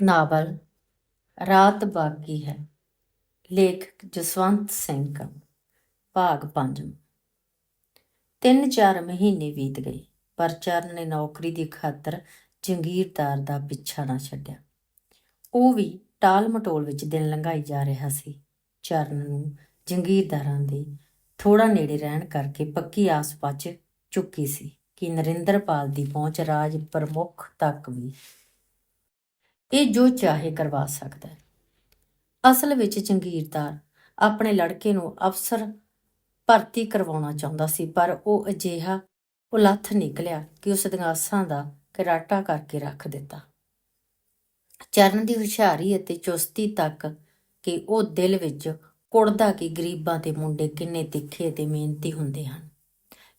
Novel ਰਾਤ ਬਾਗੀ ਹੈ। ਲੇਖਕ ਜਸਵੰਤ ਸਿੰਘ ਕੰਗ ਭਾਗ ਪੰਜਵਾਂ ਤਿੰਨ ਚਾਰ ਮਹੀਨੇ ਬੀਤ ਗਏ, ਪਰ ਚਰਨ ਨੇ ਨੌਕਰੀ ਦੀ ਖਾਤਰ ਜੰਗੀਰਦਾਰ ਦਾ ਪਿੱਛਾ ਨਾ ਛੱਡਿਆ। ਉਹ ਵੀ ਟਾਲ ਮਟੋਲ ਵਿੱਚ ਦਿਨ ਲੰਘਾਈ ਜਾ ਰਿਹਾ ਸੀ। ਚਰਨ ਨੂੰ ਜੰਗੀਰਦਾਰਾਂ ਦੇ ਥੋੜਾ ਨੇੜੇ ਰਹਿਣ ਕਰਕੇ ਪੱਕੀ ਆਸ ਪਚ ਚੁੱਕੀ ਸੀ ਕਿ ਨਰਿੰਦਰਪਾਲ ਦੀ ਪਹੁੰਚ ਰਾਜ ਪ੍ਰਮੁੱਖ ਤੱਕ ਵੀ ਇਹ ਜੋ ਚਾਹੇ ਕਰਵਾ ਸਕਦਾ ਹੈ। ਅਸਲ ਵਿੱਚ ਜੰਗੀਰਦਾਰ ਆਪਣੇ ਲੜਕੇ ਨੂੰ ਅਫਸਰ ਭਰਤੀ ਕਰਵਾਉਣਾ ਚਾਹੁੰਦਾ ਸੀ, ਪਰ ਉਹ ਅਜਿਹਾ ਉਲੱਥ ਨਿਕਲਿਆ ਕਿ ਉਸ ਦੀਆਂ ਆਸਾਂ ਦਾ ਕਰਾਟਾ ਕਰਕੇ ਰੱਖ ਦਿੱਤਾ। ਚਰਨ ਦੀ ਹੁਸ਼ਿਆਰੀ ਅਤੇ ਚੁਸਤੀ ਤੱਕ ਕਿ ਉਹ ਦਿਲ ਵਿੱਚ ਕੁੜਦਾ ਕਿ ਗਰੀਬਾਂ ਦੇ ਮੁੰਡੇ ਕਿੰਨੇ ਤਿੱਖੇ ਤੇ ਮਿਹਨਤੀ ਹੁੰਦੇ ਹਨ।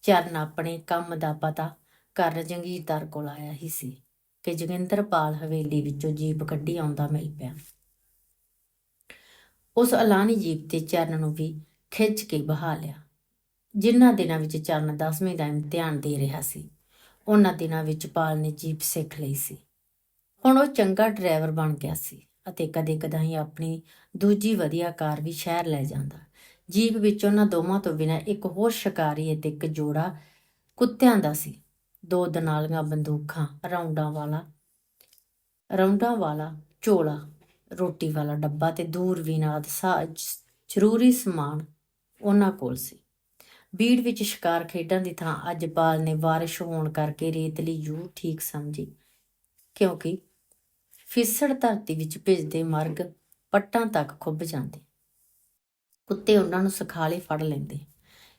ਚਰਨ ਆਪਣੇ ਕੰਮ ਦਾ ਪਤਾ ਕਰਨ ਜੰਗੀਰਦਾਰ ਕੋਲ ਆਇਆ ਹੀ ਸੀ। ਕਿ ਜੋਗਿੰਦਰਪਾਲ ਹਵੇਲੀ ਵਿੱਚੋਂ ਜੀਪ ਕੱਢੀ ਆਉਂਦਾ ਮਿਲ ਪਿਆ। ਉਸ ਐਲਾਨੀ ਜੀਪ ਤੇ ਚਰਨ ਨੂੰ ਵੀ ਖਿੱਚ ਕੇ ਬਹਾ ਲਿਆ। ਜਿਨ੍ਹਾਂ ਦਿਨਾਂ ਵਿੱਚ ਚਰਨ 10ਵੀਂ ਦਾ ਇਮਤਿਹਾਨ ਦੇ ਰਿਹਾ ਸੀ, ਉਹਨਾਂ ਦਿਨਾਂ ਵਿੱਚ ਪਾਲ ਨੇ ਜੀਪ ਸਿੱਖ ਲਈ ਸੀ। ਹੁਣ ਉਹ ਚੰਗਾ ਡਰਾਈਵਰ ਬਣ ਗਿਆ ਸੀ ਅਤੇ ਕਦੇ-ਕਦਾਈ ਆਪਣੀ ਦੂਜੀ ਵਧੀਆ ਕਾਰ ਵੀ ਸ਼ਹਿਰ ਲੈ ਜਾਂਦਾ। ਜੀਪ ਵਿੱਚ ਉਹਨਾਂ ਦੋਵਾਂ ਤੋਂ ਬਿਨਾਂ ਇੱਕ ਹੋਰ ਸ਼ਿਕਾਰੀ ਅਤੇ ਇੱਕ ਜੋੜਾ ਕੁੱਤਿਆਂ ਦਾ ਸੀ। ਦੋ ਦਨਾਲੀਆਂ ਬੰਦੂਕਾਂ ਰਾਉਂਡਾਂ ਵਾਲਾ ਰਾਉਂਡਾਂ ਵਾਲਾ ਝੋਲਾ, ਰੋਟੀ ਵਾਲਾ ਡੱਬਾ ਤੇ ਦੂਰਬੀਨ ਆਦਿ ਸਾ, ਜ਼ਰੂਰੀ ਸਮਾਨ ਉਹਨਾਂ ਕੋਲ ਸੀ। ਬੀੜ ਵਿੱਚ ਸ਼ਿਕਾਰ ਖੇਡਣ ਦੀ ਥਾਂ ਅੱਜ ਬਾਲ ਨੇ ਬਾਰਿਸ਼ ਹੋਣ ਕਰਕੇ ਰੇਤਲੀ ਯੂ ਠੀਕ ਸਮਝੀ, ਕਿਉਂਕਿ ਫਿਸੜ ਧਰਤੀ ਵਿੱਚ ਭਿੱਜਦੇ ਮਰਗ ਪੱਟਾਂ ਤੱਕ ਖੁੱਭ ਜਾਂਦੇ। ਕੁੱਤੇ ਉਹਨਾਂ ਨੂੰ ਸਖਾਲੇ ਫੜ ਲੈਂਦੇ।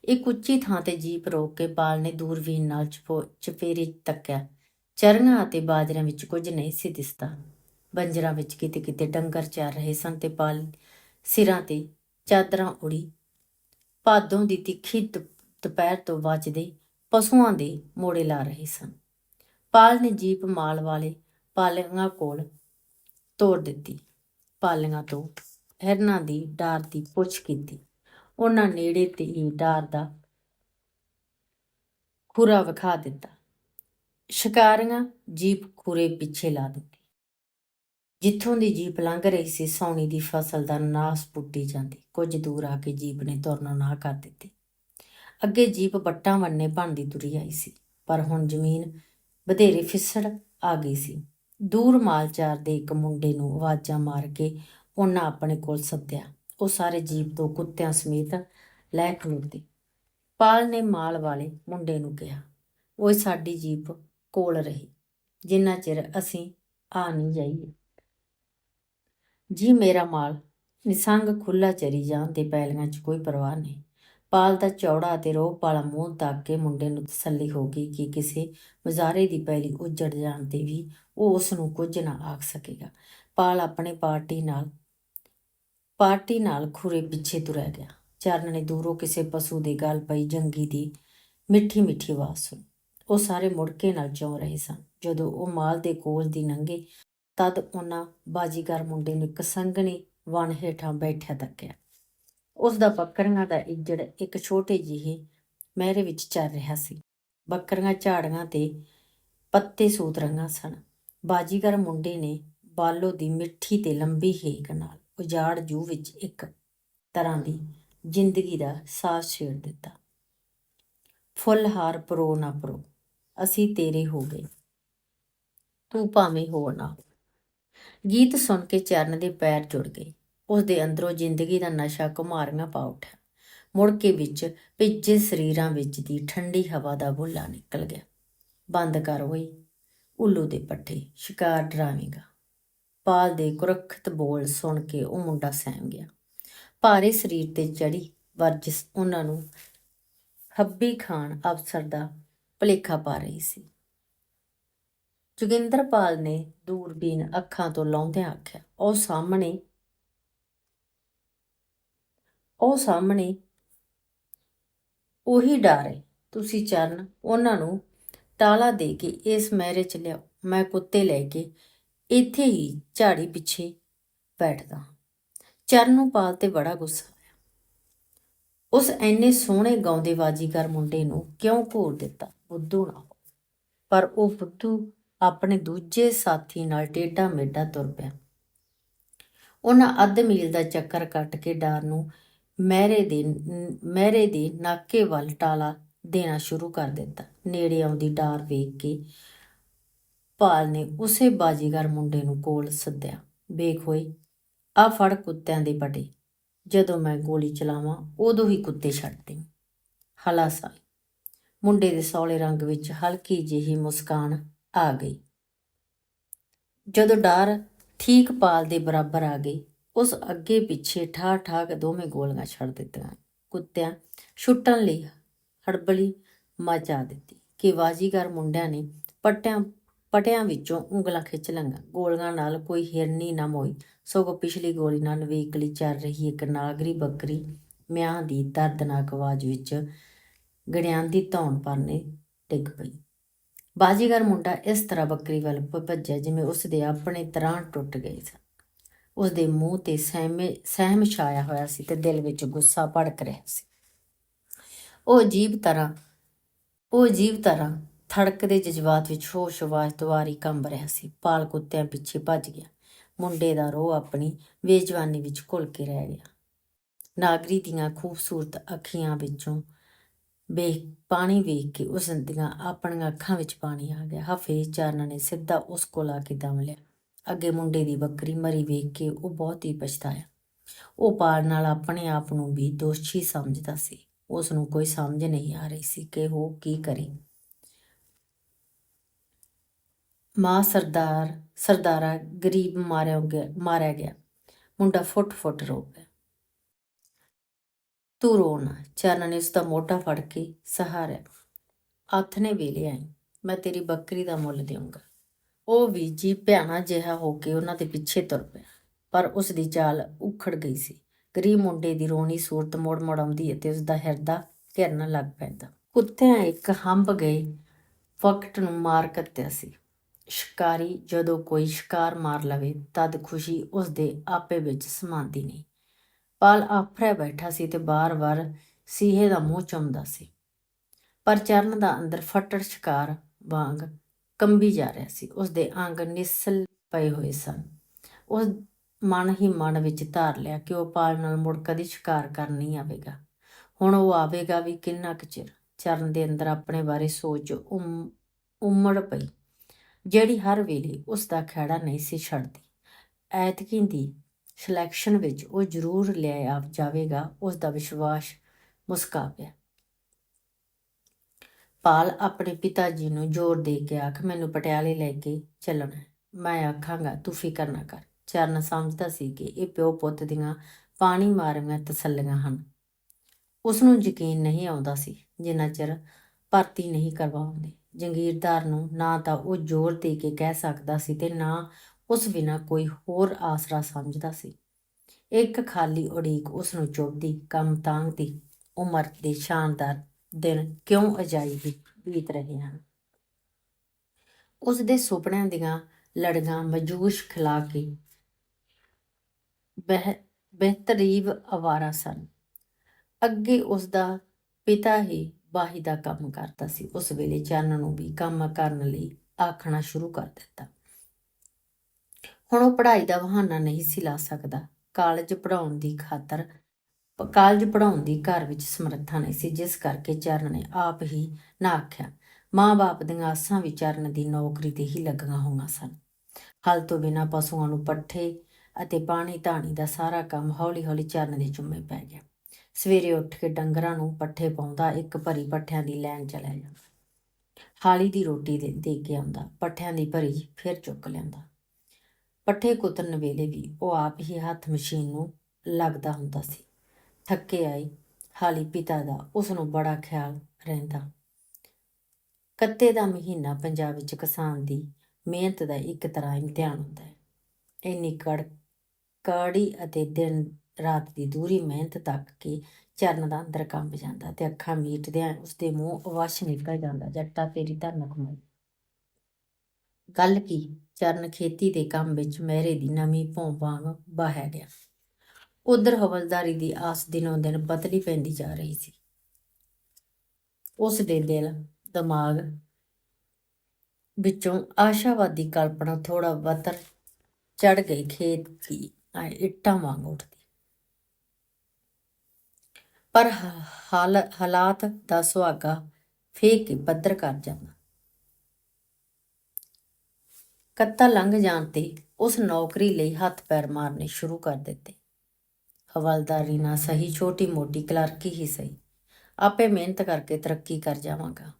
ਇੱਕ ਉੱਚੀ ਥਾਂ ਤੇ ਜੀਪ ਰੋਕ ਕੇ ਪਾਲ ਨੇ ਦੂਰਬੀਨ ਨਾਲ ਚਪੋ- ਚਪੇਰੇ ਤੱਕਿਆ। ਚਰঙਾਂ ਅਤੇ ਬਾਜਰਿਆਂ ਵਿੱਚ ਕੁਝ ਨਹੀਂ ਸੀ ਦਿਸਦਾ। ਬੰਜਰਾਂ ਵਿੱਚ ਕਿਤੇ ਕਿਤੇ ਡੰਗਰ ਚਰ ਰਹੇ ਸਨ ਤੇ ਪਾਲ ਸਿਰਾਂ ਤੇ ਚਾਦਰਾਂ ਉੜੀ। ਭਾਦੋਂ ਦੀ ਤਿੱਖੀ ਦੁਪਹਿਰ ਤੋਂ ਵੱਜਦੇ ਪਸ਼ੂਆਂ ਦੇ ਮੋੜੇ ਲਾ ਰਹੇ ਸਨ। ਪਾਲ ਨੇ ਜੀਪ ਮਾਲ ਵਾਲੇ ਪਾਲੀਆਂ ਕੋਲ ਤੋੜ ਦਿੱਤੀ। ਪਾਲੀਆਂ ਤੋਂ ਹਿਰਨਾਂ ਦੀ ਡਾਰ ਦੀ ਪੁੱਛ ਕੀਤੀ। ਉਹਨਾਂ ਨੇੜੇ ਤੇ ਹੀ ਡਾਰ ਦਾ ਖੁਰਾ ਵਿਖਾ ਦਿੱਤਾ। ਸ਼ਿਕਾਰੀਆਂ ਜੀਪ ਖੁਰੇ ਪਿੱਛੇ ਲਾ ਦਿੱਤੀ। ਜਿੱਥੋਂ ਦੀ ਜੀਪ ਲੰਘ ਰਹੀ ਸੀ, ਸੌਣੀ ਦੀ ਫਸਲ ਦਾ ਨਾਸ ਪੁੱਟੀ ਜਾਂਦੀ। ਕੁਝ ਦੂਰ ਆ ਕੇ ਜੀਪ ਨੇ ਤੁਰਨੋਂ ਨਾ ਕਰ ਦਿੱਤੀ। ਅੱਗੇ ਜੀਪ ਬੱਟਾਂ ਵੰਨੇ ਬਣਦੀ ਤੁਰੀ ਆਈ ਸੀ, ਪਰ ਹੁਣ ਜ਼ਮੀਨ ਵਧੇਰੇ ਫਿਸੜ ਆ ਗਈ ਸੀ। ਦੂਰ ਮਾਲਚਾਰ ਦੇ ਇੱਕ ਮੁੰਡੇ ਨੂੰ ਆਵਾਜ਼ਾਂ ਮਾਰ ਕੇ ਉਹਨਾਂ ਆਪਣੇ ਕੋਲ ਸੱਦਿਆ। ਉਹ ਸਾਰੇ ਜੀਪ ਤੋਂ ਕੁੱਤਿਆਂ ਸਮੇਤ ਲੈ ਖਲੋਤੇ। ਪਾਲ ਨੇ ਮਾਲ ਵਾਲੇ ਮੁੰਡੇ ਨੂੰ ਕਿਹਾ ਉਹ ਸਾਡੀ ਜੀਪ ਕੋਲ ਰਹੀ, ਜਿੰਨਾ ਚਿਰ ਅਸੀਂ ਆ ਨਹੀਂ ਜਾਈਏ। ਜੀ ਮੇਰਾ ਮਾਲ, ਨਿਸੰਗ ਖੁੱਲਾ ਚਰੀ ਜਾਣ ਤੇ ਪੈਲੀਆਂ 'ਚ ਕੋਈ ਪਰਵਾਹ ਨਹੀਂ। ਪਾਲ ਦਾ ਚੌੜਾ ਤੇ ਰੋਹ ਵਾਲਾ ਮੂੰਹ ਤੱਕ ਕੇ ਮੁੰਡੇ ਨੂੰ ਤਸੱਲੀ ਹੋ ਗਈ ਕਿ ਕਿਸੇ ਮਜ਼ਾਰੇ ਦੀ ਪੈਲੀ ਉੱਜੜ ਜਾਣ ਤੇ ਵੀ ਉਹ ਉਸ ਨੂੰ ਕੁਝ ਨਾ ਆਖ ਸਕੇਗਾ। ਪਾਲ ਆਪਣੇ ਪਾਰਟੀ ਨਾਲ ਪਾਰਟੀ ਨਾਲ ਖੁਰੇ ਪਿੱਛੇ ਤੁਰਿਆ ਗਿਆ। ਚਰਨ ਨੇ ਦੂਰੋਂ ਕਿਸੇ ਪਸ਼ੂ ਦੇ ਗਲ ਪਈ ਜੰਗੀ ਦੀ ਮਿੱਠੀ ਮਿੱਠੀ ਆਵਾਜ਼ ਸੁਣੀ। ਉਹ ਸਾਰੇ ਮੁੜਕੇ ਨਾਲ ਚੌਂ ਰਹੇ ਸਨ। ਜਦੋਂ ਉਹ ਮਾਲ ਦੇ ਕੋਲ ਦੀ ਲੰਘੇ ਤਦ ਉਹਨਾਂ ਬਾਜੀਗਰ ਮੁੰਡੇ ਨੂੰ ਇੱਕ ਸੰਘਣੀ ਵਣ ਹੇਠਾਂ ਬੈਠਿਆ ਤੱਕਿਆ ਉਸ ਦਾ ਬੱਕਰੀਆਂ ਦਾ ਇੱਜੜ ਇੱਕ ਛੋਟੇ ਜਿਹੇ ਮਹਿਰੇ ਵਿੱਚ ਚੱਲ ਰਿਹਾ ਸੀ। ਬੱਕਰੀਆਂ ਝਾੜੀਆਂ ਤੇ ਪੱਤੇ ਸੂਤ ਰੰਗਾਂ ਸਨ। ਬਾਜੀਗਰ ਮੁੰਡੇ ਨੇ ਬਾਲੋ ਦੀ ਮਿੱਠੀ ਤੇ ਲੰਬੀ ਹੇਕ ਨਾਲ ਉਜਾੜ ਜੂ ਵਿੱਚ ਇੱਕ ਤਰ੍ਹਾਂ ਦੀ ਜ਼ਿੰਦਗੀ ਦਾ ਸਾਹ ਛੇੜ ਦਿੱਤਾ। ਫੁੱਲ ਹਾਰ ਪਰੋ ਨਾ ਪਰੋ, ਅਸੀਂ ਤੇਰੇ ਹੋ ਗਏ। ਤੂੰ ਭਾਵੇਂ ਹੋ ਨਾ ਹੋ। ਗੀਤ ਸੁਣ ਕੇ ਚਰਨ ਦੇ ਪੈਰ ਜੁੜ ਗਏ। ਉਸ ਦੇ ਅੰਦਰੋਂ ਜ਼ਿੰਦਗੀ ਦਾ ਨਸ਼ਾ ਕੁਮਾਰੀਆਂ ਪਾ ਉੱਠਿਆ। ਮੁੜ ਕੇ ਵਿੱਚ ਭਿੱਜੇ ਸਰੀਰਾਂ ਵਿੱਚ ਦੀ ਠੰਡੀ ਹਵਾ ਦਾ ਬੁੱਲਾ ਨਿਕਲ ਗਿਆ। ਬੰਦ ਕਰ ਹੋਈ ਉੱਲੂ ਦੇ ਪੱਠੇ, ਸ਼ਿਕਾਰ ਡਰਾਵੇਂਗਾ। ਪਾਲ ਦੇ ਕੁਰਖਤ ਬੋਲ ਸੁਣ ਕੇ ਉਹ ਮੁੰਡਾ ਸਹਿਮ ਗਿਆ। ਭਾਰੇ ਸਰੀਰ ਤੇ ਚੜੀ ਵਰਜਿਸ ਉਹਨਾਂ ਨੂੰ ਹੱਬੀ ਖਾਨ ਅਫਸਰ ਦਾ ਭਲੇਖਾ ਪਾ ਰਹੀ ਸੀ। ਜੋਗਿੰਦਰਪਾਲ ਨੇ ਦੂਰਬੀਨ ਅੱਖਾਂ ਤੋਂ ਲਾਉਂਦਿਆਂ ਆਖਿਆ, ਉਹ ਸਾਹਮਣੇ ਉਹ ਸਾਹਮਣੇ, ਉਹੀ ਡਰ ਹੈ ਤੁਸੀਂ ਚਰਨ, ਉਹਨਾਂ ਨੂੰ ਟਾਲਾ ਦੇ ਕੇ ਇਸ ਮਹਿਰੇ ਚ ਲਿਆਓ, ਮੈਂ ਕੁੱਤੇ ਲੈ ਕੇ ਇੱਥੇ ਹੀ ਝਾੜੀ ਪਿੱਛੇ ਬੈਠਦਾ ਚਰਨ ਨੂੰ ਪਾਲ ਤੇ ਬੜਾ ਗੁੱਸਾ ਆਇਆ। ਉਸ ਐਨੇ ਸੋਹਣੇ ਗਾਉਂਦੇ ਬਾਜੀਗਰ ਮੁੰਡੇ ਨੂੰ ਕਿਉਂ ਘੂਰ ਦਿੱਤਾ? ਬੁੱਧੂ ਨਾ ਪਰ ਉਹ ਬੁੱਧੂ ਆਪਣੇ ਦੂਜੇ ਸਾਥੀ ਨਾਲ ਟੇਢਾ ਮੇਢਾ ਤੁਰ ਪਿਆ। ਉਹਨਾਂ ਅੱਧ ਮੀਲ ਦਾ ਚੱਕਰ ਕੱਟ ਕੇ ਡਾਰ ਨੂੰ ਮਹਿਰੇ ਦੇ ਮਹਿਰੇ ਦੇ ਨਾਕੇ ਵੱਲ ਟਾਲਾ ਦੇਣਾ ਸ਼ੁਰੂ ਕਰ ਦਿੱਤਾ। ਨੇੜੇ ਆਉਂਦੀ ਡਾਰ ਵੇਖ ਕੇ ਪਾਲ ਨੇ ਉਸੇ ਬਾਜੀਗਰ ਮੁੰਡੇ ਨੂੰ ਕੋਲ ਸੱਦਿਆ। ਵੇਖ ਹੋਏ ਆ ਫੜ ਕੁੱਤਿਆਂ ਦੇ ਪਟੇ। ਜਦੋਂ ਮੈਂ ਗੋਲੀ ਚਲਾਵਾਂ, ਉਦੋਂ ਹੀ ਕੁੱਤੇ ਛੱਡ ਦੇ ਹਲਾਸਾ ਮੁੰਡੇ ਦੇ ਸੌਲੇ ਰੰਗ ਵਿੱਚ ਹਲਕੀ ਜਿਹੀ ਮੁਸਕਾਨ ਆ ਗਈ। ਜਦੋਂ ਡਾਰ ਠੀਕ ਪਾਲ ਦੇ ਬਰਾਬਰ ਆ ਗਈ, ਉਸ ਅੱਗੇ ਪਿੱਛੇ ਠਾ ਠਾ ਕੇ ਦੋਵੇਂ ਗੋਲੀਆਂ ਛੱਡ ਦਿੱਤੀਆਂ। ਕੁੱਤਿਆਂ ਛੁੱਟਣ ਲਈ ਹੜਬਲੀ ਮਚਾ ਦਿੱਤੀ ਕਿ ਬਾਜੀਗਰ ਮੁੰਡਿਆਂ ਨੇ ਪੱਟਿਆਂ ਪਟਿਆਂ ਵਿੱਚੋਂ ਉਂਗਲਾਂ ਖਿੱਚ ਲੰਗਾ ਗੋਲੀਆਂ ਨਾਲ ਕੋਈ ਹਿਰਨੀ ਨਾ ਮੋਈ। ਸਗੋਂ ਪਿਛਲੀ ਗੋਲੀ ਨਾਲ ਵੇਕਲੀ ਚੱਲ ਰਹੀ ਇੱਕ ਨਾਗਰੀ ਬੱਕਰੀ ਮਿਆਂ ਦੀ ਦਰਦਨਾਕ ਆਵਾਜ਼ ਵਿੱਚ ਗੜਿਆਂਦੀ ਧੌਣ ਪਰਨੇ ਡਿੱਗ ਪਈ। ਬਾਜੀਗਰ ਮੁੰਡਾ ਇਸ ਤਰ੍ਹਾਂ ਬੱਕਰੀ ਵੱਲ ਭੱਜਿਆ ਜਿਵੇਂ ਉਸ ਦੇ ਆਪਣੇ ਤਰ੍ਹਾਂ ਟੁੱਟ ਗਏ ਸਨ। ਉਸ ਦੇ ਮੂੰਹ ਤੇ ਸਹਿਮੇ, ਸਹਿਮ ਛਾਇਆ ਹੋਇਆ ਸੀ ਤੇ ਦਿਲ ਵਿੱਚ ਗੁੱਸਾ ਭੜਕ ਰਿਹਾ ਸੀ। ਉਹ ਅਜੀਬ ਤਰ੍ਹਾਂ, ਉਹ ਅਜੀਬ ਤਰ੍ਹਾਂ ਥੜਕ ਦੇ ਜਜ਼ਬਾਤ ਵਿੱਚ ਹੋਸ਼-ਵਾਸ਼ ਦੁਆਰੀ ਕੰਬ ਰਿਹਾ ਸੀ। ਪਾਲ ਕੁੱਤਿਆਂ ਪਿੱਛੇ ਭੱਜ ਗਿਆ। ਮੁੰਡੇ ਦਾ ਰੋਹ ਆਪਣੀ ਬੇਜਵਾਨੀ ਵਿੱਚ ਘੁਲ ਕੇ ਰਹਿ ਗਿਆ। ਨਾਗਰੀ ਦੀਆਂ ਖੂਬਸੂਰਤ ਅੱਖੀਆਂ ਵਿੱਚੋਂ ਵੇਖ ਪਾਣੀ ਵੇਖ ਕੇ ਉਸ ਦੀਆਂ ਆਪਣੀਆਂ ਅੱਖਾਂ ਵਿੱਚ ਪਾਣੀ ਆ ਗਿਆ। ਹਫੇ ਚਾਰਨ ਨੇ ਸਿੱਧਾ ਉਸ ਕੋਲ ਆ ਕੇ ਦਮ ਲਿਆ। ਅੱਗੇ ਮੁੰਡੇ ਦੀ ਬੱਕਰੀ ਮਰੀ ਵੇਖ ਕੇ ਉਹ ਬਹੁਤ ਹੀ ਪਛਤਾਇਆ। ਉਹ ਪਾਲ ਨਾਲ ਆਪਣੇ ਆਪ ਨੂੰ ਵੀ ਦੋਸ਼ੀ ਸਮਝਦਾ ਸੀ। ਉਸ ਨੂੰ ਕੋਈ ਸਮਝ ਨਹੀਂ ਆ ਰਹੀ ਸੀ ਕਿ ਉਹ ਕੀ ਕਰੇ। ਮਾਂ ਸਰਦਾਰ, ਸਰਦਾਰਾ ਗਰੀਬ ਮਾਰਿਆ ਗਿਆ ਮਾਰਿਆ ਗਿਆ। ਮੁੰਡਾ ਫੁੱਟ ਫੁੱਟ ਰੋ ਗਿਆ ਤੂੰ ਰੋਣਾ, ਚਰਨ ਨੇ ਉਸ ਦਾ ਮੋਢਾ ਫੜ ਕੇ ਸਹਾਰਿਆ। ਹੱਥ ਨੇ ਵੇਲੇ ਆਈ, ਮੈਂ ਤੇਰੀ ਬੱਕਰੀ ਦਾ ਮੁੱਲ ਦੇਵਾਂਗਾ ਉਹ ਵੀ ਜੀ ਭਿਆਣਾ ਜਿਹਾ ਹੋ ਕੇ ਉਹਨਾਂ ਦੇ ਪਿੱਛੇ ਤੁਰ ਪਿਆ। ਪਰ ਉਸ ਦੀ ਚਾਲ ਉਖੜ ਗਈ ਸੀ। ਗਰੀਬ ਮੁੰਡੇ ਦੀ ਰੋਣੀ ਸੂਰਤ ਮੋੜ ਮੋੜ ਆਉਂਦੀ ਅਤੇ ਉਸ ਦਾ ਹਿਰਦਾ ਘਿਰਨ ਲੱਗ ਪੈਂਦਾ। ਕੁੱਤਿਆਂ ਇੱਕ ਹੰਬ ਗਏ, ਵਕਤ ਨੂੰ ਮਾਰ ਕੱਤਿਆ ਸੀ। ਸ਼ਿਕਾਰੀ ਜਦੋਂ ਕੋਈ ਸ਼ਿਕਾਰ ਮਾਰ ਲਵੇ, ਤਦ ਖੁਸ਼ੀ ਉਸ ਦੇ ਆਪੇ ਵਿੱਚ ਸਮਾਂਦੀ ਨਹੀਂ। ਪਾਲ ਆਫਰੇ ਬੈਠਾ ਸੀ ਤੇ ਬਾਰ-ਬਾਰ ਸੀਹੇ ਦਾ ਮੂੰਹ ਚੁੰਮਦਾ ਸੀ। ਪਰ ਚਰਨ ਦਾ ਅੰਦਰ ਫੱਟੜ ਸ਼ਿਕਾਰ ਵਾਂਗ ਕੰਬੀ ਜਾ ਰਿਹਾ ਸੀ। ਉਸ ਦੇ ਅੰਗ ਨਿਸਲ ਪਏ ਹੋਏ ਸਨ। ਉਸ ਮਨ ਹੀ ਮਨ ਵਿੱਚ ਧਾਰ ਲਿਆ ਕਿ ਉਹ ਪਾਲ ਨਾਲ ਮੁੜ ਕਦੀ ਸ਼ਿਕਾਰ ਕਰਨ ਨਹੀਂ ਆਵੇਗਾ। ਹੁਣ ਉਹ ਆਵੇਗਾ ਵੀ ਕਿੰਨਾ ਕੁ ਚਿਰ। ਚਰਨ ਦੇ ਅੰਦਰ ਆਪਣੇ ਬਾਰੇ ਸੋਚ ਉਮ- ਉਮੜ ਪਈ। ਜਿਹੜੀ ਹਰ ਵੇਲੇ ਉਸ ਦਾ ਖਹਿੜਾ ਨਹੀਂ ਸੀ ਛੱਡਦੀ। ਐਤਕੀ ਦੀ ਸਿਲੈਕਸ਼ਨ ਵਿੱਚ ਉਹ ਜ਼ਰੂਰ ਲੈ ਆ ਜਾਵੇਗਾ ਉਸ ਦਾ ਵਿਸ਼ਵਾਸ ਮੁਸਕਾ ਪਿਆ ਪਾਲ ਆਪਣੇ ਪਿਤਾ ਜੀ ਨੂੰ ਜ਼ੋਰ ਦੇ ਕੇ ਆਖ, ਮੈਨੂੰ ਪਟਿਆਲੇ ਲੈ ਕੇ ਚੱਲਣਾ ਮੈਂ ਆਖਾਂਗਾ, ਤੂੰ ਫਿਕਰ ਨਾ ਕਰ। ਚਰਨ ਸਮਝਦਾ ਸੀ ਕਿ ਇਹ ਪਿਓ ਪੁੱਤ ਦੀਆਂ ਪਾਣੀ ਮਾਰੀਆਂ ਤਸੱਲੀਆਂ ਹਨ। ਉਸ ਨੂੰ ਯਕੀਨ ਨਹੀਂ ਆਉਂਦਾ ਸੀ ਜਿੰਨਾ ਚਿਰ ਭਰਤੀ ਨਹੀਂ ਕਰਵਾਉਂਦੇ। ਜੰਗੀਰਦਾਰ ਨੂੰ ਨਾ ਤਾਂ ਉਹ ਜ਼ੋਰ ਦੇ ਕੇ ਕਹਿ ਸਕਦਾ ਸੀ ਤੇ ਨਾ ਉਸ ਬਿਨਾ ਕੋਈ ਹੋਰ ਆਸਰਾ ਸਮਝਦਾ ਸੀ। ਇੱਕ ਖਾਲੀ ਉਡੀਕ ਉਸ ਨੂੰ ਚੁੱਭਦੀ, ਕੰਮ ਤਾਂਗ ਦੀ ਉਮਰ ਦੇ ਸ਼ਾਨਦਾਰ ਦਿਨ ਕਿਉਂ ਅਜਾਈਬ ਬੀਤ ਰਹੇ ਹਨ? ਉਸ ਦੇ ਸੁਪਨਿਆਂ ਦੀਆਂ ਲੜੀਆਂ ਮਜੂਸ਼ ਖਿਲਾ ਕੇ ਬਹਿ, ਬਿਹਤਰੀਬ ਆਵਾਰਾ ਸਨ। ਅੱਗੇ ਉਸ ਦਾ ਪਿਤਾ ਹੀ ਬਾਹੀ ਦਾ ਕੰਮ ਕਰਦਾ ਸੀ। ਉਸ ਵੇਲੇ ਚੰਨ ਨੂੰ ਵੀ ਕੰਮ ਕਰਨ ਲਈ ਆਖਣਾ ਸ਼ੁਰੂ ਕਰ ਦਿੱਤਾ। ਹੁਣ ਉਹ ਪੜ੍ਹਾਈ ਦਾ ਬਹਾਨਾ ਨਹੀਂ ਸੀ ਲਾ ਸਕਦਾ। ਕਾਲਜ ਪੜਾਉਣ ਦੀ ਖਾਤਰ, ਕਾਲਜ ਪੜਾਉਣ ਦੀ ਘਰ ਵਿੱਚ ਸਮਰੱਥਾ ਨਹੀਂ ਸੀ, ਜਿਸ ਕਰਕੇ ਚਰਨ ਨੇ ਆਪ ਹੀ ਨਾ ਆਖਿਆ ਮਾਂ-ਬਾਪ ਦੀਆਂ ਆਸਾਂ ਵੀ ਚਰਨ ਦੀ ਨੌਕਰੀ ਤੇ ਹੀ ਲੱਗੀਆਂ ਹੋਈਆਂ ਸਨ। ਹਲ ਤੋਂ ਬਿਨਾਂ ਪਸ਼ੂਆਂ ਨੂੰ ਪੱਠੇ ਅਤੇ ਪਾਣੀ ਧਾਣੀ ਦਾ ਸਾਰਾ ਕੰਮ ਹੌਲੀ-ਹੌਲੀ ਚਰਨ ਦੇ ਜੁੰਮੇ ਪੈ ਗਿਆ। ਸਵੇਰੇ ਉੱਠ ਕੇ ਡੰਗਰਾਂ ਨੂੰ ਪੱਠੇ ਪਾਉਂਦਾ, ਇੱਕ ਭਰੀ ਪੱਠਿਆਂ ਦੀ ਲੈਣ ਚਲਿਆ ਜਾਂਦਾ। ਹਾਲੀ ਦੀ ਰੋਟੀ ਦੇ ਦੇ ਕੇ ਆਉਂਦਾ, ਪੱਠਿਆਂ ਦੀ ਭਰੀ ਫਿਰ ਚੁੱਕ ਲੈਂਦਾ। ਪੱਠੇ ਕੁਤਰਨ ਵੇਲੇ ਵੀ ਉਹ ਆਪ ਹੀ ਹੱਥ ਮਸ਼ੀਨ ਨੂੰ ਲੱਗਦਾ ਹੁੰਦਾ ਸੀ। ਥੱਕੇ ਆਈ, ਹਾਲੀ ਪਿਤਾ ਦਾ ਉਸ ਨੂੰ ਬੜਾ ਖਿਆਲ ਰਹਿੰਦਾ। ਕੱਤੇ ਦਾ ਮਹੀਨਾ ਪੰਜਾਬ ਵਿੱਚ ਕਿਸਾਨ ਦੀ ਮਿਹਨਤ ਦਾ ਇੱਕ ਤਰ੍ਹਾਂ ਇਮਤਿਹਾਨ ਹੁੰਦਾ ਹੈ। ਇੰਨੀ ਕੜ, ਕਾੜੀ ਅਤੇ ਦਿਨ ਰਾਤ ਦੀ ਦੂਰੀ ਮਿਹਨਤ ਤੱਕ ਕੇ ਚਰਨ ਦਾ ਅੰਦਰ ਕੰਬ ਜਾਂਦਾ ਤੇ ਅੱਖਾਂ ਮੀਟਦਿਆਂ ਉਸਦੇ ਮੂੰਹ ਅਵਸ਼ ਨਿਕਲ ਜਾਂਦਾ, ਜੱਟਾ ਤੇਰੀ ਧਰਨ ਕਮਾਈ ਗੱਲ ਕੀ? ਚਰਨ ਖੇਤੀ ਦੇ ਕੰਮ ਵਿੱਚ ਮਹਿਰੇ ਦੀ ਨਵੀਂ ਭੌਂ ਵਾਂਗ ਬਹਿ ਗਿਆ। ਉਧਰ ਹਵਲਦਾਰੀ ਦੀ ਆਸ ਦਿਨੋਂ ਦਿਨ ਬਦਲੀ ਪੈਂਦੀ ਜਾ ਰਹੀ ਸੀ। ਉਸ ਦੇ ਦਿਲ, ਦਿਮਾਗ ਵਿੱਚੋਂ ਆਸ਼ਾਵਾਦੀ ਕਲਪਨਾ ਥੋੜਾ ਬਤਰ ਚੜ ਗਈ, ਖੇਤ ਦੀ ਇੱਟਾਂ ਵਾਂਗ ਉੱਠਦੀ। ਪਰ ਹਾਲ, ਹਾਲਾਤ ਦਾ ਸੁਹਾਗਾ ਫੇਕ ਕੇ ਪੱਧਰ ਕਰ ਜਾਂਦਾ। ਕੱਤਾ ਲੰਘ ਜਾਣ ਤੇ ਉਸ ਨੌਕਰੀ ਲਈ ਹੱਥ ਪੈਰ ਮਾਰਨੇ ਸ਼ੁਰੂ ਕਰ ਦਿੱਤੇ। ਹਵਾਲਦਾਰੀ ਨਾ ਸਹੀ ਛੋਟੀ ਮੋਟੀ ਕਲਰਕੀ ਹੀ ਸਹੀ। ਆਪੇ ਮਿਹਨਤ ਕਰਕੇ ਤਰੱਕੀ ਕਰ ਜਾਵਾਂਗਾ।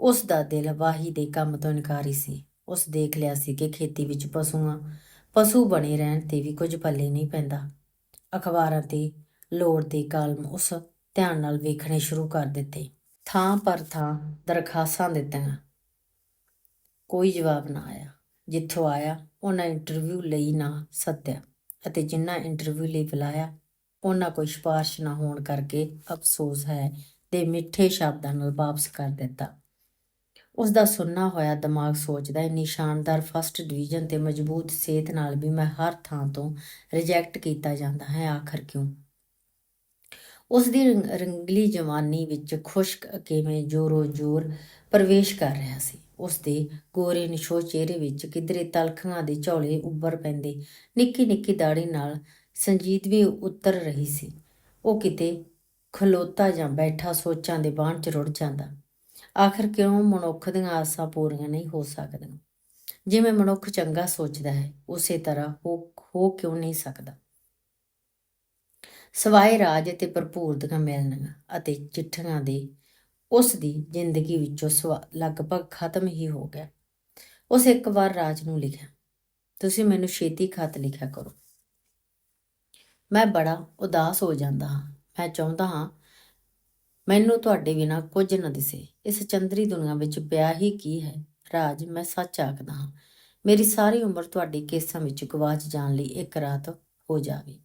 ਉਸ ਦਾ ਦਿਲ ਵਾਹੀ ਦੇ ਕੰਮ ਤੋਂ ਇਨਕਾਰੀ ਸੀ। ਉਸ ਦੇਖ ਲਿਆ ਸੀ ਕਿ ਖੇਤੀ ਵਿੱਚ ਪਸ਼ੂਆਂ, ਪਸ਼ੂ ਬਣੇ ਰਹਿਣ ਤੇ ਵੀ ਕੁਝ ਪੱਲੇ ਨਹੀਂ ਪੈਂਦਾ। ਅਖਬਾਰਾਂ ਤੇ ਲੋੜ ਦੇ ਕਾਲਮ ਉਸ ਧਿਆਨ ਨਾਲ ਵੇਖਣੇ ਸ਼ੁਰੂ ਕਰ ਦਿੱਤੇ। ਥਾਂ ਪਰ ਥਾਂ ਦਰਖਾਸਤਾਂ ਦਿੱਤੀਆਂ। ਕੋਈ ਜਵਾਬ ਨਾ ਆਇਆ। ਜਿੱਥੋਂ ਆਇਆ, ਉਹਨਾਂ ਇੰਟਰਵਿਊ ਲਈ ਨਾ ਸੱਦਿਆ ਅਤੇ ਜਿੰਨਾ ਇੰਟਰਵਿਊ ਲਈ ਬੁਲਾਇਆ, ਉਹਨਾਂ ਕੋਈ ਸਿਫਾਰਿਸ਼ ਨਾ ਹੋਣ ਕਰਕੇ ਅਫਸੋਸ ਹੈ ਤੇ ਮਿੱਠੇ ਸ਼ਬਦਾਂ ਨਾਲ ਵਾਪਸ ਕਰ ਦਿੱਤਾ। ਉਸ ਦਾ ਸੁੰਨਾ ਹੋਇਆ ਦਿਮਾਗ ਸੋਚਦਾ ਇੰਨੀ ਸ਼ਾਨਦਾਰ ਫਸਟ ਡਿਵੀਜ਼ਨ ਤੇ ਮਜ਼ਬੂਤ ਸਿਹਤ ਨਾਲ ਵੀ ਮੈਂ ਹਰ ਥਾਂ ਤੋਂ ਰਿਜੈਕਟ ਕੀਤਾ ਜਾਂਦਾ ਹੈ, ਆਖਰ ਕਿਉਂ? ਉਸ ਦੀ ਰੰਗ- ਰੰਗਲੀ ਜਵਾਨੀ ਵਿੱਚ ਖੁਸ਼ਕ ਕਿਵੇਂ ਜੋਰੋ ਜੋਰ ਪ੍ਰਵੇਸ਼ ਕਰ ਰਿਹਾ ਸੀ। ਉਸ ਦੇ ਗੋਰੇ ਨਿਸ਼ੋ ਚਿਹਰੇ ਵਿੱਚ ਕਿਧਰੇ ਤਲਖਾਂ ਦੇ ਝੌਲੇ ਉੱਭਰ ਪੈਂਦੇ ਨਿੱਕੀ ਨਿੱਕੀ ਦਾੜੀ ਨਾਲ ਸੰਜੀਦਗੀ ਉਤਰ ਰਹੀ ਸੀ। ਉਹ ਕਿਤੇ ਖਲੋਤਾ ਜਾਂ ਬੈਠਾ ਸੋਚਾਂ ਦੇ ਬਾਣ ਚ ਰੁੜ ਜਾਂਦਾ। ਆਖਰ ਕਿਉਂ ਮਨੁੱਖ ਦੀਆਂ ਆਸਾਂ ਪੂਰੀਆਂ ਨਹੀਂ ਹੋ ਸਕਦੀਆਂ? ਜਿਵੇਂ ਮਨੁੱਖ ਚੰਗਾ ਸੋਚਦਾ ਹੈ, ਉਸੇ ਤਰ੍ਹਾਂ ਹੋ ਹੋ ਕਿਉਂ ਨਹੀਂ ਸਕਦਾ? ਸਵਾਏ ਰਾਜ ਤੇ ਭਰਪੂਰ ਦੀਆਂ ਮਿਲਣੀਆਂ ਅਤੇ ਚਿੱਠੀਆਂ ਦੇ, ਉਸ ਦੀ ਜ਼ਿੰਦਗੀ ਵਿੱਚੋਂ ਸਵਾ, ਲਗਭਗ ਖਤਮ ਹੀ ਹੋ ਗਿਆ। ਉਸ ਇੱਕ ਵਾਰ ਰਾਜ ਨੂੰ ਲਿਖਿਆ, ਤੁਸੀਂ ਮੈਨੂੰ ਛੇਤੀ ਖਤ ਲਿਖਿਆ ਕਰੋ। ਮੈਂ ਬੜਾ ਉਦਾਸ ਹੋ ਜਾਂਦਾ ਹਾਂ। ਮੈਂ ਚਾਹੁੰਦਾ ਹਾਂ, ਮੈਨੂੰ ਤੁਹਾਡੇ ਬਿਨਾ ਕੁਝ ਨਾ ਦਿਸੇ। ਇਸ ਚੰਦਰੀ ਦੁਨੀਆ ਵਿੱਚ ਪਿਆ ਹੀ ਕੀ ਹੈ? ਰਾਜ, ਮੈਂ ਸੱਚ ਆਖਦਾ ਹਾਂ, ਮੇਰੀ ਸਾਰੀ ਉਮਰ ਤੁਹਾਡੇ ਕੇਸਾਂ ਵਿੱਚ ਗਵਾਚ ਜਾਣ ਲਈ ਇੱਕ ਰਾਤ ਹੋ ਜਾਵੇ।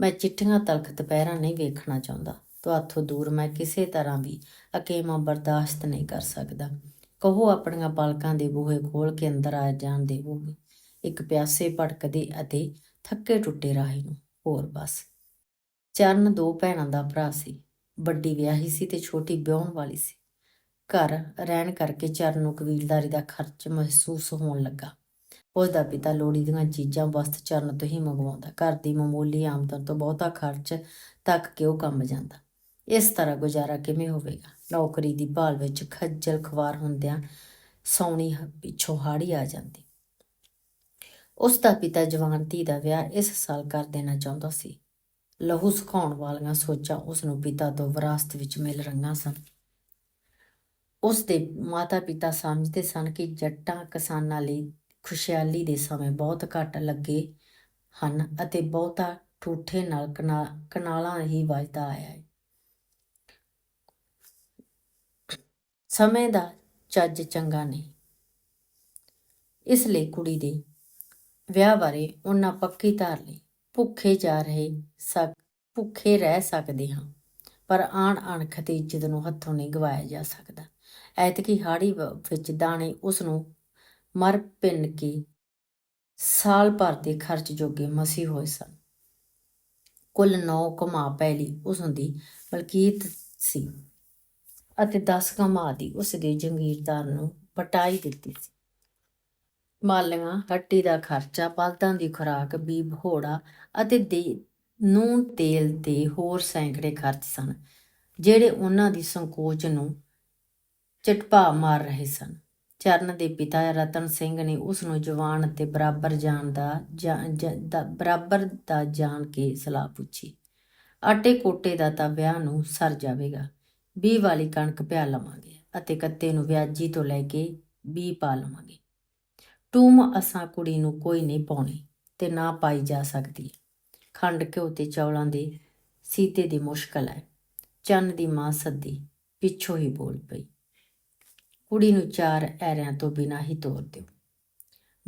ਮੈਂ ਚਿੱਠੀਆਂ ਤਲਖ ਦੁਪਹਿਰਾਂ ਨਹੀਂ ਵੇਖਣਾ ਚਾਹੁੰਦਾ। ਤੁਹਾਥੋਂ ਦੂਰ, ਮੈਂ ਕਿਸੇ ਤਰ੍ਹਾਂ ਵੀ ਅਕੇਮਾ ਬਰਦਾਸ਼ਤ ਨਹੀਂ ਕਰ ਸਕਦਾ। ਕਹੋ ਆਪਣੀਆਂ ਪਲਕਾਂ ਦੇ ਬੂਹੇ ਖੋਲ ਕੇ ਅੰਦਰ ਆ ਜਾਣ ਦੇਵੋਗੇ ਇੱਕ ਪਿਆਸੇ ਭਟਕਦੇ ਅਤੇ ਥੱਕੇ ਟੁੱਟੇ ਰਾਹੀ ਨੂੰ। ਹੋਰ ਬਸ। ਚਰਨ ਦੋ ਭੈਣਾਂ ਦਾ ਭਰਾ ਸੀ। ਵੱਡੀ ਵਿਆਹੀ ਸੀ ਤੇ ਛੋਟੀ ਵਿਆਹੁਣ ਵਾਲੀ ਸੀ। ਘਰ ਰਹਿਣ ਕਰਕੇ ਚਰਨ ਨੂੰ ਕਬੀਲਦਾਰੀ ਦਾ ਖਰਚ ਮਹਿਸੂਸ ਹੋਣ ਲੱਗਾ। ਉਸ ਦਾ ਪਿਤਾ ਲੋੜੀ ਦੀਆਂ ਚੀਜ਼ਾਂ ਵਸਤ ਚਰਨ ਤੋਂ ਹੀ ਮੰਗਵਾਉਂਦਾ। ਘਰ ਦੀ ਮਾਮੂਲੀ ਆਮਦਨ ਤੋਂ ਬਹੁਤਾ ਖਰਚ ਤੱਕ ਕਿ ਉਹ ਕੰਮ ਜਾਂਦਾ? ਇਸ ਤਰ੍ਹਾਂ ਗੁਜ਼ਾਰਾ ਕਿਵੇਂ ਹੋਵੇਗਾ? ਨੌਕਰੀ ਦੀ ਭਾਲ ਵਿੱਚ ਖੱਜਲ ਖਵਾਰ ਹੁੰਦਿਆਂ ਸੌਣੀ ਪਿੱਛੋਂ ਹਾੜੀ ਆ ਜਾਂਦੀ। ਉਸ ਦਾ ਪਿਤਾ ਜਵਾਨ ਧੀ ਦਾ ਵਿਆਹ ਇਸ ਸਾਲ ਕਰ ਦੇਣਾ ਚਾਹੁੰਦਾ ਸੀ। ਲਹੂ ਸੁਕਾਉਣ ਵਾਲੀਆਂ ਸੋਚਾਂ ਉਸ ਨੂੰ ਪਿਤਾ ਤੋਂ ਵਿਰਾਸਤ ਵਿੱਚ ਮਿਲ ਰਹੀਆਂ ਸਨ। ਉਸ ਦੇ ਮਾਤਾ-ਪਿਤਾ ਸਮਝਦੇ ਸਨ ਕਿ ਜੱਟਾਂ ਕਿਸਾਨਾਂ ਲਈ ਖੁਸ਼ਹਾਲੀ ਦੇ ਸਮੇਂ ਬਹੁਤ ਘੱਟ ਲੱਗੇ ਹਨ ਅਤੇ ਬਹੁਤਾ ਠੂਠੇ ਨਾਲ ਕਨਾ- ਕਨਾਲਾਂ ਹੀ ਵੱਜਦਾ ਆਇਆ ਹੈ। ਸਮੇਂ ਦਾ ਚੱਜ ਚੰਗਾ ਨਹੀਂ। ਇਸ ਲਈ ਕੁੜੀ ਦੇ ਵਿਆਹ ਬਾਰੇ ਉਹਨਾਂ ਪੱਕੀ ਧਾਰ ਲਈ ਭੁੱਖੇ ਜਾ ਰਹੇ ਸਕ, ਭੁੱਖੇ ਰਹਿ ਸਕਦੇ ਹਾਂ, ਪਰ ਆਣ ਅਣਖ ਤੇ ਇੱਜ਼ਤ ਨੂੰ ਹੱਥੋਂ ਨਹੀਂ ਗਵਾਇਆ ਜਾ ਸਕਦਾ। ਐਤਕੀ ਹਾੜੀ ਵਿੱਚ ਦਾਣੇ ਉਸ ਨੂੰ ਮਰ ਭਿੰਨ ਕੇ ਸਾਲ ਭਰ ਦੇ ਖਰਚ ਜੋਗੇ ਮਸੀ ਹੋਏ ਸਨ। ਕੁੱਲ 9 ਕਮਾ ਪਹਿਲੀ ਉਸ ਦੀ ਮਲਕੀਤ ਸੀ ਅਤੇ 10 ਕਮਾ ਦੀ ਉਸ ਦੇ ਜੰਗੀਰਦਾਰ ਨੂੰ ਪਟਾਈ ਦਿੱਤੀ ਸੀ। ਮਾਲੀਆਂ ਹੱਟੀ ਦਾ ਖਰਚਾ, ਪਲਤਾਂ ਦੀ ਖੁਰਾਕ ਬੀਬ ਹੋੜਾ ਅਤੇ ਦੇ ਨੂਨ ਤੇਲ ਤੇ ਹੋਰ ਸੈਂਕੜੇ ਖਰਚ ਸਨ, ਜਿਹੜੇ ਉਹਨਾਂ ਦੀ ਸੰਕੋਚ ਨੂੰ ਚਟਪਾ ਮਾਰ ਰਹੇ ਸਨ। ਚਰਨ ਦੇ ਪਿਤਾ ਰਤਨ ਸਿੰਘ ਨੇ ਉਸ ਨੂੰ ਜਵਾਨ ਅਤੇ ਬਰਾਬਰ ਜਾਣ ਦਾ ਜਾਂ- ਜਾਂ- ਦਾ ਬਰਾਬਰ ਦਾ ਜਾਣ ਕੇ ਸਲਾਹ ਪੁੱਛੀ। ਆਟੇ ਕੋਟੇ ਦਾ ਤਾਂ ਵਿਆਹ ਨੂੰ ਸਰ ਜਾਵੇਗਾ। 20 ਵਾਲੀ ਕਣਕ ਪਿਆ ਲਵਾਂਗੇ ਅਤੇ ਕੱਤੇ ਨੂੰ ਵਿਆਜੀ ਤੋਂ ਲੈ ਕੇ 20 ਪਾ ਲਵਾਂਗੇ। ਟੂਮ ਅਸਾਂ ਕੁੜੀ ਨੂੰ ਕੋਈ ਨਹੀਂ ਪਾਉਣੀ ਤੇ ਨਾ ਪਾਈ ਜਾ ਸਕਦੀ। ਖੰਡ ਘਿਓ ਤੇ ਚੌਲਾਂ ਦੇ ਸੀਤੇ ਦੀ ਮੁਸ਼ਕਲ ਹੈ। ਚੰਨ ਦੀ ਮਾਂ ਸੱਦੀ ਪਿੱਛੋਂ ਹੀ ਬੋਲ ਪਈ। ਕੁੜੀ ਨੂੰ ਚਾਰ ਐਰਿਆਂ ਤੋਂ ਬਿਨਾਂ ਹੀ ਤੋਰ ਦਿਓ।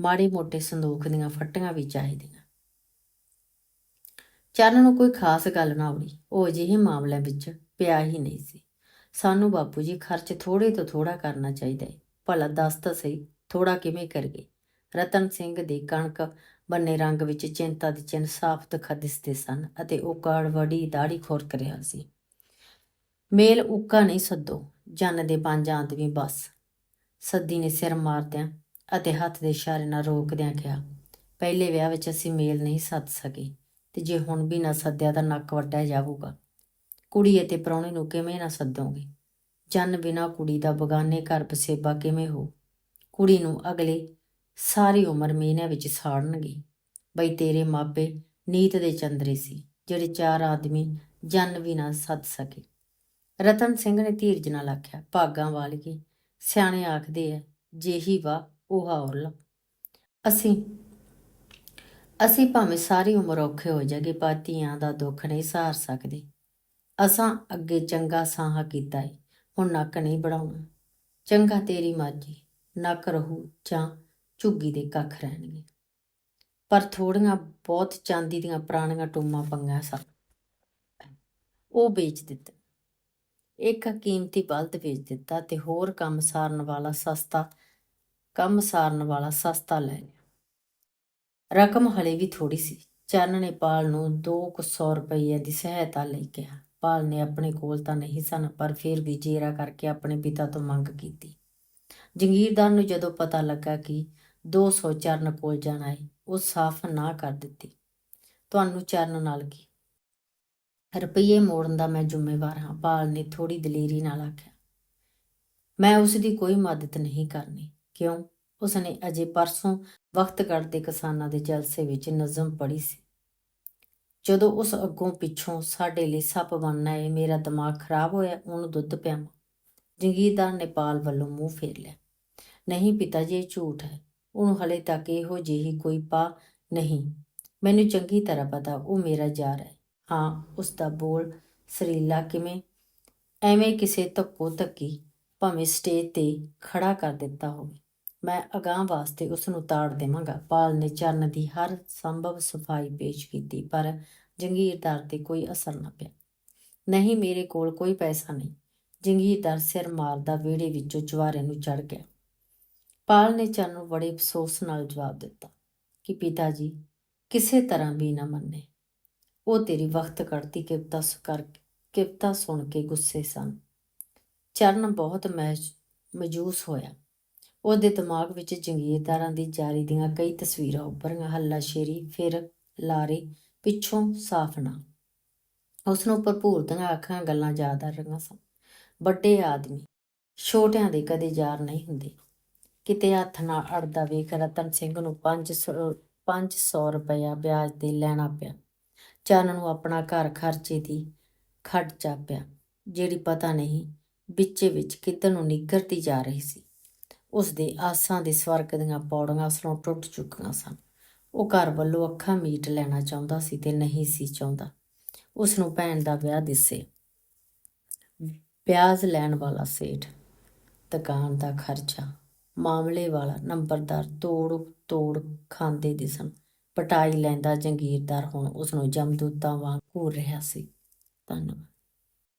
ਮਾੜੇ ਮੋਟੇ ਸੰਦੂਖ ਦੀਆਂ ਫੱਟੀਆਂ ਵੀ ਚਾਹੀਦੀਆਂ। ਚਰਨ ਨੂੰ ਕੋਈ ਖਾਸ ਗੱਲ ਨਾ ਆਉਣੀ। ਉਹ ਅਜਿਹੇ ਮਾਮਲਿਆਂ ਵਿੱਚ ਪਿਆ ਹੀ ਨਹੀਂ ਸੀ। ਸਾਨੂੰ ਬਾਪੂ ਜੀ ਖਰਚ ਥੋੜੇ ਤੋਂ ਥੋੜਾ ਕਰਨਾ ਚਾਹੀਦਾ ਹੈ ਭਲਾ ਦੱਸ ਤਾਂ ਸਹੀ ਥੋੜਾ ਕਿਵੇਂ ਕਰੀਏ? ਰਤਨ ਸਿੰਘ ਦੀ ਕਣਕ ਬੰਨੇ ਰੰਗ ਵਿੱਚ ਚਿੰਤਾ ਦੇ ਚਿੰਨ ਸਾਫ਼ ਦਿਖਾ ਦਿਸਦੇ ਸਨ ਅਤੇ ਉਹ ਕਾੜਵੜੀ ਦਾੜੀ ਖੋਰਕ ਰਿਹਾ ਸੀ। ਮੇਲ ਉੱਕਾ ਨਹੀਂ ਸੱਦੋ। ਜਨ ਦੇ ਪੰਜ ਆਦਮੀ ਬਸ। ਸੱਦੀ ਨੇ ਸਿਰ ਮਾਰਦਿਆਂ ਅਤੇ ਹੱਥ ਦੇ ਇਸ਼ਾਰੇ ਨਾਲ ਰੋਕਦਿਆਂ ਕਿਹਾ, ਪਹਿਲੇ ਵਿਆਹ ਵਿੱਚ ਅਸੀਂ ਮੇਲ ਨਹੀਂ ਸੱਦ ਸਕੇ ਤੇ ਜੇ ਹੁਣ ਵੀ ਨਾ ਸੱਦਿਆ ਤਾਂ ਨੱਕ ਵੱਢਿਆ ਜਾਊਗਾ। ਕੁੜੀ ਅਤੇ ਪ੍ਰਾਹੁਣੇ ਨੂੰ ਕਿਵੇਂ ਨਾ ਸੱਦੋਗੇ? ਜਨ ਬਿਨਾ ਕੁੜੀ ਦਾ ਬਗਾਨੇ ਘਰ ਪਸੇਬਾ ਕਿਵੇਂ ਹੋ? ਕੁੜੀ ਨੂੰ ਅਗਲੇ ਸਾਰੀ ਉਮਰ ਮੀਨਿਆਂ ਵਿੱਚ ਸਾੜਨਗੇ। ਬਈ ਤੇਰੇ ਮਾਪੇ ਨੀਤ ਦੇ ਚੰਦਰੇ ਸੀ, ਜਿਹੜੇ ਚਾਰ ਆਦਮੀ ਜਨ ਵੀ ਨਾ ਸੱਦ ਸਕੇ। ਰਤਨ ਸਿੰਘ ਨੇ ਧੀਰਜ ਨਾਲ ਆਖਿਆ, ਭਾਗਾਂ ਵਾਲੀਏ ਸਿਆਣੇ ਆਖਦੇ ਐ ਜਿਹੀ ਵਾ ਉਹ ਔਰਲ ਅਸੀਂ ਅਸੀਂ ਭਾਵੇਂ ਸਾਰੀ ਉਮਰ ਔਖੇ ਹੋ ਜਾਗੇ, ਪਰ ਧੀਆਂ ਦਾ ਦੁੱਖ ਨਹੀਂ ਸਹਾਰ ਸਕਦੇ। ਅਸਾਂ ਅੱਗੇ ਚੰਗਾ ਸਾਹਾ ਕੀਤਾ ਏ, ਹੁਣ ਨੱਕ ਨਹੀਂ ਬੜਾਉਣਾ ਚੰਗਾ ਤੇਰੀ ਮਰਜ਼ੀ, ਨੱਕ ਰਹੂ ਜਾਂ ਝੁੱਗੀ ਦੇ ਕੱਖ ਰਹਿਣਗੇ। ਪਰ ਥੋੜੀਆਂ ਬਹੁਤ ਚਾਂਦੀ ਦੀਆਂ ਪੁਰਾਣੀਆਂ ਟੂਮਾਂ ਪੰਗਾਂ ਸਨ ਉਹ ਵੇਚ ਦਿੱਤੇ। ਇੱਕ ਕੀਮਤੀ ਬਲਦ ਵੇਚ ਦਿੱਤਾ ਤੇ ਹੋਰ ਕੰਮ ਸਾਰਨ ਵਾਲਾ ਸਸਤਾ, ਕੰਮ ਸਾਰਨ ਵਾਲਾ ਸਸਤਾ ਲੈ ਲਿਆ। ਰਕਮ ਹਲੇ ਵੀ ਥੋੜੀ ਸੀ। ਚਰਨ ਨੇ ਪਾਲ ਨੂੰ 200 ਰੁਪਏ ਦੀ ਸਹਾਇਤਾ ਲਈ ਕਿਹਾ। ਪਾਲ ਨੇ ਆਪਣੇ ਕੋਲ ਤਾਂ ਨਹੀਂ ਸਨ, ਪਰ ਫਿਰ ਵੀ ਜੇਰਾ ਕਰਕੇ ਆਪਣੇ ਪਿਤਾ ਤੋਂ ਮੰਗ ਕੀਤੀ। ਜੰਗੀਰਦਾਰ ਨੂੰ ਜਦੋਂ ਪਤਾ ਲੱਗਾ ਕਿ 200 ਚਰਨ ਕੋਲ ਜਾਣਾ ਹੈ ਉਹ ਸਾਫ਼ ਨਾ ਕਰ ਦਿੱਤੀ। ਤੁਹਾਨੂੰ ਚਰਨ ਨਾਲ ਕੀ ਰੁਪਈਏ ਮੋੜਨ ਦਾ ਮੈਂ ਜ਼ਿੰਮੇਵਾਰ ਹਾਂ। ਪਾਲ ਨੇ ਥੋੜੀ ਦਲੇਰੀ ਨਾਲ ਆਖਿਆ, ਮੈਂ ਉਸ ਦੀ ਕੋਈ ਮਦਦ ਨਹੀਂ ਕਰਨੀ। ਕਿਉਂ? ਉਸਨੇ ਅਜੇ ਪਰਸੋਂ ਵਕਤ ਕੱਢਦੇ ਕਿਸਾਨਾਂ ਦੇ ਜਲਸੇ ਵਿੱਚ ਨਜ਼ਮ ਪੜ੍ਹੀ ਸੀ। ਜਦੋਂ ਉਸ ਅੱਗੋਂ ਪਿੱਛੋਂ, ਸਾਡੇ ਲਈ ਸੱਪ ਬਣਨਾ ਏ, ਮੇਰਾ ਦਿਮਾਗ ਖਰਾਬ ਹੋਇਆ, ਉਹਨੂੰ ਦੁੱਧ ਪਿਆਵਾਂ। ਜੰਗੀਰਦਾਰ ਨੇ ਪਾਲ ਵੱਲੋਂ ਮੂੰਹ ਫੇਰ ਲਿਆ, ਨਹੀਂ ਪਿਤਾ ਜੀ, ਇਹ ਝੂਠ ਹੈ। ਉਹਨੂੰ ਹਲੇ ਤੱਕ ਇਹੋ ਜਿਹੀ ਕੋਈ ਪਾ ਨਹੀਂ। ਮੈਨੂੰ ਚੰਗੀ ਤਰ੍ਹਾਂ ਪਤਾ, ਉਹ ਮੇਰਾ ਯਾਰ ਹੈ। ਹਾਂ ਉਸ ਦਾ ਬੋਲ ਸਰੀਲਾ ਕਿਵੇਂ? ਐਵੇਂ ਕਿਸੇ ਧੱਕੋ ਧੱਕੀ, ਭਾਵੇਂ ਸਟੇਜ ਤੇ ਖੜਾ ਕਰ ਦਿੱਤਾ ਹੋਵੇ। ਮੈਂ ਅਗਾਹ ਵਾਸਤੇ ਉਸ ਨੂੰ ਤਾੜ ਦੇਵਾਂਗਾ। ਪਾਲ ਨੇ ਚਰਨ ਦੀ ਹਰ ਸੰਭਵ ਸਫ਼ਾਈ ਪੇਸ਼ ਕੀਤੀ, ਪਰ ਜੰਗੀਰਦਾਰ ਤੇ ਕੋਈ ਅਸਰ ਨਾ ਪਿਆ। ਨਹੀਂ, ਮੇਰੇ ਕੋਲ ਕੋਈ ਪੈਸਾ ਨਹੀਂ। ਜੰਗੀਰਦਾਰ ਸਿਰ ਮਾਰਦਾ ਵਿਹੜੇ ਵਿੱਚੋਂ ਚਵਾਰੇ ਨੂੰ ਚੜ ਗਿਆ। ਪਾਲ ਨੇ ਚਰਨ ਨੂੰ ਬੜੇ ਅਫਸੋਸ ਨਾਲ ਜਵਾਬ ਦਿੱਤਾ ਕਿ ਪਿਤਾ ਜੀ, ਕਿਸੇ ਤਰ੍ਹਾਂ ਵੀ ਨਾ ਮੰਨੇ। ਉਹ ਤੇਰੀ ਵਕਤ ਕੱਢਦੀ ਕਿਵਤਾ ਕਰ ਕਿਵਤਾ ਸੁਣ ਕੇ ਗੁੱਸੇ ਸਨ। ਚਰਨ ਬਹੁਤ ਮਹਿਜ- ਮਜੂਸ ਹੋਇਆ। ਉਹਦੇ ਦਿਮਾਗ ਵਿੱਚ ਜੰਗੀਰਦਾਰਾਂ ਦੀ ਜਾਰੀ ਦੀਆਂ ਕਈ ਤਸਵੀਰਾਂ ਉੱਭਰੀਆਂ। ਹੱਲਾ ਸ਼ੇਰੀ, ਫਿਰ ਲਾਰੇ, ਪਿੱਛੋਂ ਸਾਫ਼ ਨਾ ਉਸ ਨੂੰ ਭਰਪੂਰ ਦੀਆਂ ਅੱਖਾਂ ਗੱਲਾਂ ਯਾਦ ਆ ਰਹੀਆਂ ਸਨ। ਵੱਡੇ ਆਦਮੀ, ਛੋਟਿਆਂ ਦੇ ਕਦੇ ਯਾਰ ਨਹੀਂ ਹੁੰਦੇ। ਕਿਤੇ ਹੱਥ ਨਾ ਅੜਦਾ ਵੇਖ ਰਤਨ ਸਿੰਘ ਨੂੰ 500 500 ਰੁਪਇਆ ਵਿਆਜ ਤੇ ਲੈਣਾ ਪਿਆ। ਚਰਨ ਨੂੰ ਆਪਣਾ ਘਰ ਖਰਚੇ ਦੀ ਖੱਡ ਚਾਪਿਆ, ਜਿਹੜੀ ਪਤਾ ਨਹੀਂ ਵਿੱਚੇ ਵਿੱਚ ਕਿੱਧਰ ਨੂੰ ਨਿੱਘਰਦੀ ਜਾ ਰਹੀ ਸੀ। ਉਸ ਦੇ ਆਸਾਂ ਦੇ ਸਵਰਗ ਦੀਆਂ ਪੌੜੀਆਂ ਉਸਨੂੰ ਟੁੱਟ ਚੁੱਕੀਆਂ ਸਨ। ਉਹ ਘਰ ਵੱਲੋਂ ਅੱਖਾਂ ਮੀਟ ਲੈਣਾ ਚਾਹੁੰਦਾ ਸੀ ਤੇ ਨਹੀਂ ਸੀ ਚਾਹੁੰਦਾ। ਉਸ ਨੂੰ ਭੈਣ ਦਾ ਵਿਆਹ ਦਿਸੇ। ਪਿਆਜ ਲੈਣ ਵਾਲਾ ਸੇਠ, ਦੁਕਾਨ ਦਾ ਖਰਚਾ, ਮਾਮਲੇ ਵਾਲਾ ਨੰਬਰਦਾਰ ਤੋੜ ਤੋੜ ਖਾਂਦੇ ਦਿਸਣ। ਪਟਾਈ ਲੈਂਦਾ ਜੰਗੀਰਦਾਰ ਹੁਣ ਉਸ ਨੂੰ ਜਮਦੂਤਾਂ ਵਾਂਗ ਘੂਰ ਰਿਹਾ ਸੀ। ਧੰਨਵਾਦ।